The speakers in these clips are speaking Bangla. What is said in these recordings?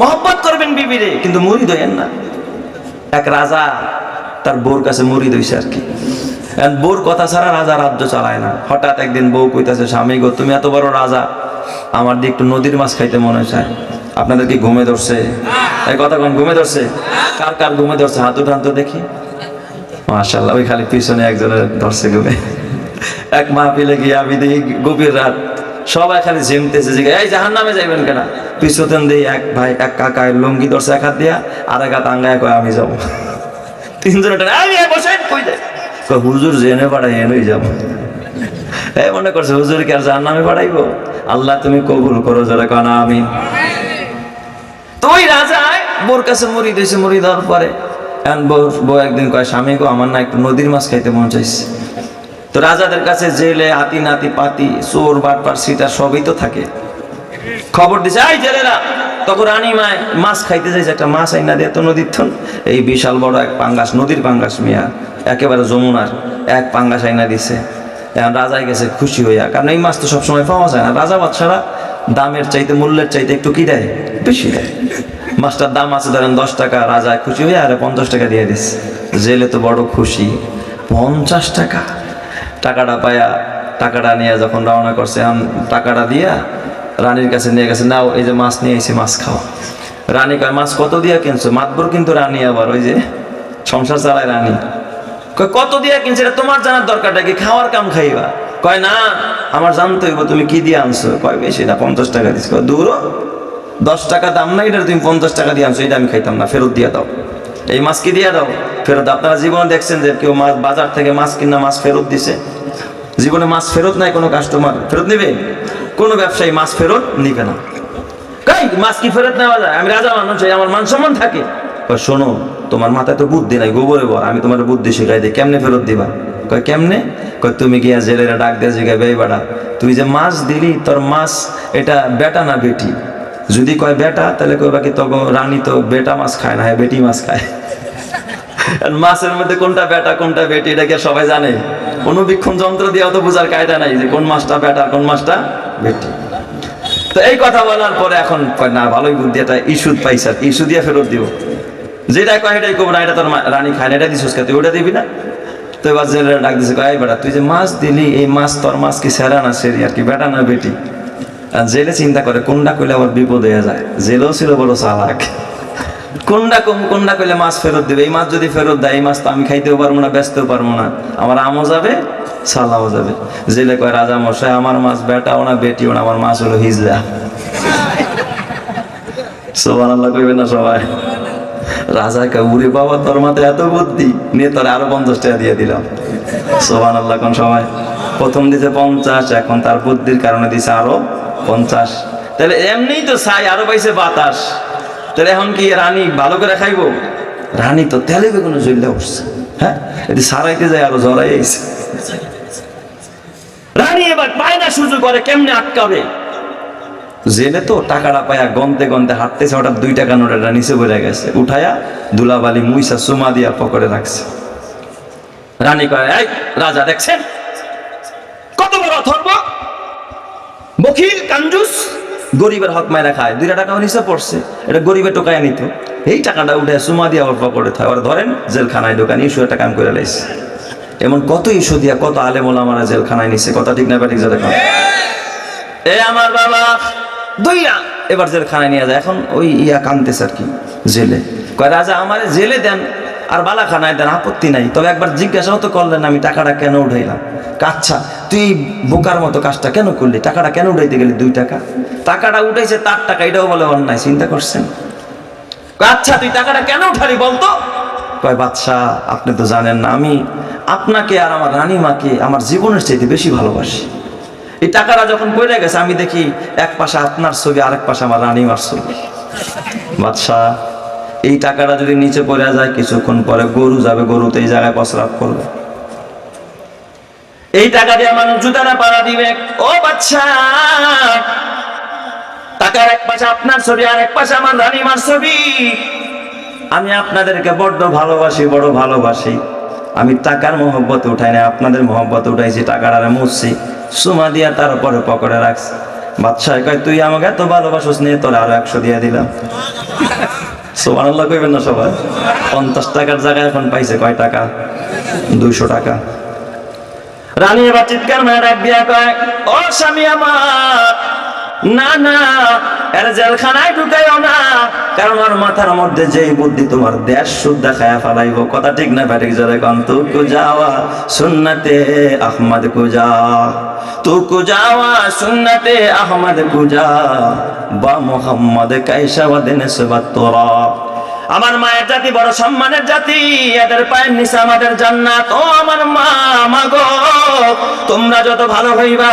মহব্বত করবেন বিবিরে, কিন্তু মুড়ি দইয়েন না। এক রাজা, তার বউর কাছে মুড়ি দইছে আর কি। বউর কথা ছাড়া রাজা রাজ্য চালায় না। হঠাৎ একদিন বউ কইতাছে, স্বামী গো, তুমি এত বড় রাজা, আমার দিয়ে একটু নদীর মাছ খাইতে মনে চায় আপনাদের কি ঘুমে ধরছে? এই কথা কোন, ঘুমে ধরছে? কার কার ঘুমে ধরছে? হাত উঠান দেখি। মাশাল্লাহ ওই খালি পিছনে একজনের ধরছে ঘুমে। এক মাহফিলে গিয়ে আমি দেখি গভীর রাত সবাই খালি ঝিমতেছে যে এই জাহান নামে যাইবেন কেনা? পিছতেন দিই এক ভাই এক কাকায় লুঙ্গি ধরছে এক হাত দিয়া আর এক হাত আঙ্গায় কয় আমি যাব। তিনজনে বসেন কই যায় হুজুর জেনে পাঠাই এনেই যাব। এই মনে করছে হুজুর কি আর জাহান নামে পাঠাইবো? আল্লাহ তুমি কবুল করো যারা কানা আমি তো ওই রাজায় বোর কাছে মুড়ি দিয়েছে মুড়ি দেওয়ার পরে। বউ একদিন কয় স্বামী গো আমার না একটু নদীর মাছ খাইতে মন চাইছে। তো রাজাদের কাছে জেলে হাতি নাতি, পাতি, চোর, বাটপার সিটা সবই তো থাকে। খবর দিছে, এই জেলেরা তখন রানী মায়, মাছ খাইতে যাইছে, একটা মাছ আইনা দিয়ে তো নদীর থন এই বিশাল বড় এক পাঙ্গাস, নদীর পাঙ্গাস মিয়া, একেবারে যমুনার এক পাঙ্গাস আইনা দিছে। এখন রাজাই গেছে খুশি হইয়া, কারণ এই মাছ তো সবসময় পাওয়া যায় না। রাজা বাদশারা দামের চাইতে, মূল্যের চাইতে একটু কি দেয়? বেশি দেয়। মাছটার দাম আছে ধরেন দশ টাকা রাজায় খুশি হইয়া আরে পঞ্চাশ টাকা দিয়ে দিস জেলে তো বড় খুশি, পঞ্চাশ টাকা। টাকাটা পায়া, টাকাটা নিয়ে যখন রওনা করছে টাকাটা দিয়া রানীর কাছে নিয়ে গেছে, নাও, এই যে মাছ নিয়ে এসে মাছ খাও। রানী কয়, মাছ কত দিয়া কিনছো? মাতবর কিন্তু রানী আবার, ওই যে সংসার চালায় রানী। কয়, কত দিয়া কিনছে? এটা তোমার জানার দরকারটা কি? খাওয়ার কাম খাইবা? কয়, না, আমার জানতে হইব, তুমি কি দিয়ে আনছো? কয়, বেশি না, পঞ্চাশ টাকা দিস কয়, দূর দশ টাকা দাম না এটা তুমি পঞ্চাশ টাকা দিয়ে আনছো এটা আমি খাইতাম না, ফেরত দিয়ে দাও। এই মাছ কি দিয়ে দাও? ফেরত, আপনারা জীবনে দেখছেন যে কেউ মাছ বাজার থেকে মাছ কিনা মাছ ফেরত দিছে। জীবনে মাছ ফেরত নাই কোনো কাস্টমার ফেরত নেবে? কোনো ব্যবসায়ী মাছ ফেরত নিবে না। কাই, মাছ কি ফেরত নেওয়া যায়? আমি রাজা মানুষ আমার মান সম্মান থাকে। কয়, শোনো, তোমার মাথায় তো বুদ্ধি নাই, গোবরে বর আমি তোমার বুদ্ধি শিখাই দিই, কেমনে ফেরত দিবা? কয়, কেমনে? কয়, তুমি গিয়া জেলেরা ডাক দিয়ে জিগাই বেই বাড়া তুই যে মাছ দিলি, তোর মাছ, এটা বেটা না বেটি? যদি কয়, বেটা তাহলে কইবা কি তখন রানী তো বেটা মাছ খায় না হ্যাঁ বেটি মাছ খায়। মাছের মধ্যে কোনটা বেটা কোনটা বেটি, এটা কি সবাই জানে? অনুবীক্ষণ যন্ত্র দিয়ে অত বোঝার কায়দা নাই যে কোন মাছটা বেটা কোন মাছটা বেটি। তো এই কথা বলার পরে এখন না, ভালোই বুদ্ধি, এটা ইস্যু পাইছে, ইস্যু দিয়ে ফেরত দিব। যেটা কয় এটাই কব না, এটা তোর রানী খায় না, এটা দিছিস? তুই ওটা দিবি না? তো এবার জেলেরা ডাক দিছে, কয় বেটা, তুই যে মাছ দিলি, এই মাছ তোর মাছ কি সেরা না সেরি, আর কি বেটা না বেটি? আর জেলে চিন্তা করে, কোনটা কইলে আবার বিপদ হয়ে যায়? জেলেও ছিল বড় চালাক। কোনটা কম কোনটা কইলে মাছ ফেরত দেবে? এই মাছ যদি ফেরত দেয়, এই মাছ তো আমি খাইতেও পারব না, বেচতেও পারব না। আমার আমও যাবে সালাও যাবে। জেলে কয়, রাজা মশাই, আমার মাছ বেটাও না, বেটিও না, আমার মাছ হলো হিজলা। সোমান আল্লাহ কইবে না সবাই। রাজা কে উরে বাবা, তোর মাথায় এত বুদ্ধি? নিয়ে তোর আরও পঞ্চাশ টাকা দিয়ে দিলাম। সোমান আল্লাহ কোন সবাই। প্রথম দিছে পঞ্চাশ, এখন তার বুদ্ধির কারণে দিছে আরও পঞ্চাশ। তাহলে এমনিই তো চাই আরও পাইছে বাতাস। তাহলে এখন কি রানী ভালো করে খাইবো? রানী তো তেলে বেগুনে জ্বললে উঠছে। হ্যাঁ? এটি সারাইতে যায় আরও জড়াই আইছে। রানী এবার পায় না সুযোগ করে কেমনে আটকাবে? জেলে তো টাকাটা পায়া গনতে গনতে হাঁটতেছে, হঠাৎ দুই টাকা নোটাটা নিচে বলে গেছে। উঠায়া দুলাবালি মুইসা সুমা দিয়া পকেটে রাখছে। রানী কয়, এই রাজা দেখছেন? কত বড় অথর্ব? বকিল কাঞ্জুস গরিবের হক মায়েরা খায়। দুইটা টাকা নিচে পড়ছে। এটা গরিবের টোকায় নিত। এই টাকাটা উঠে সুমা দিয়া ওর পকেটে থাকে। ওরা ধরেন, জেলখানায় দোকান ইস্যু একটা কাম করে লাইছে। এমন কত ইস্যু দিয়া কত আলেমোলা আমার জেলখানায় নিছে। কথা ঠিক না ব্যাটিক যা দেখো এ আমার বাবা, দইরা। এবার জেলখানায় নিয়ে যায়। এখন ওই ইয়া কানতেছে আর কি, জেলে। কয়, রাজা, আমার জেলে দেন। আর বালাখানায় দেন। আপত্তি নাই। তবে একবার জিজ্ঞাসাও তো করলেন আমি টাকাটা কেন উঠাইলাম? আচ্ছা তুই বোকার মতো কাজটা কেন করলি? টাকাটা কেন উঠাইতে গেলি দুই টাকা? টাকাটা উঠেছে তার টাকা, এটাও বলে অন্যায়, চিন্তা করছেন? আচ্ছা তুই টাকাটা কেন উঠালি বলতো? কয়, বাদশাহ, আপনি তো জানেন না, আমি আপনাকে আর আমার রানীমাকে আমার জীবনের চাইতে বেশি ভালোবাসি। এই টাকাটা যখন পড়ে গেছে, আমি দেখি এক পাশে আপনার ছবি, আরেক পাশে আমার রানীমার ছবি। বাদশাহ, এই টাকাটা যদি নিচে পড়ে যায়, কিছুক্ষণ পরে গরু যাবে, গরুতে এই জায়গায় প্রস্রাব করবে। এই টাকা দিয়ে মানুষ জুতারা পাড়া দিবে। ও বাচ্চা, টাকার এক পাশে আপনার ছবি আর এক পাশে আমার রানীমার ছবি। আমি আপনাদেরকে বড্ড ভালোবাসি, বড় ভালোবাসি। আমি টাকার মহব্বত উঠাই না আপনাদের মহব্বত উঠাইছি আর মুছছি। সুমা দিয়া তার উপরে পকেটে রাখছি। বাদশাহ কয়, তুই আমাকে এত ভালোবাসোস নিয়ে তোর আরও একশো দিয়ে দিলাম। সোমান আল্লাহ কইবেন না সবাই? পঞ্চাশ টাকার জায়গায় এখন পাইছে কয় টাকা? দুইশো টাকা। রানী এবার চিৎকার মেয়ে ডাক দিয়া কয়, ও স্বামী আমার, না না, এর জেলখানায় ঢুকাইও না, কারণ ওর মাথার মধ্যে যেই বুদ্ধি তোমার দেশ শুদ্ধ খায়া ফালাইব, কথা ঠিক না ব্যাটিক জোরে কন, তু কু যাওয়া সুন্নতে আহমদ কুজা তু কু যাওয়া সুন্নতে আহমদ কুজা বা মোহাম্মদ কাইসা ওয়াদিন সুবাত তোরা। আমার মায়ের জাতি বড় সম্মানের জাতি, এদের পায়ের নিচে আমাদের জান্নাত। ও আমার মা মাগো তোমরা যত ভালো হইবা,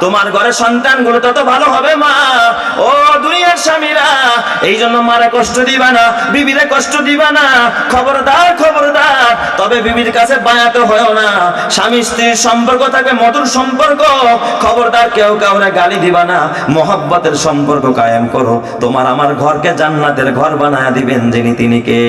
তোমার ঘরে সন্তানগুলো তত ভালো হবে, মা। ও দুনিয়ার স্বামীরা, এই জন্য মারে কষ্ট দিবা না, বিবিরে কষ্ট দিবা না। খবরদার খবরদার, তবে বিবির কাছে বায়াতে হয়েও না। স্বামী স্ত্রীর সম্পর্ক থাকবে মধুর সম্পর্ক। খবরদার কেউ কাউরে গালি দিবা না। মোহাব্বতের সম্পর্ক কায়েম করো। তোমার আমার ঘরকে জান্নাতের ঘর বানায় দিবেন তিনি কে?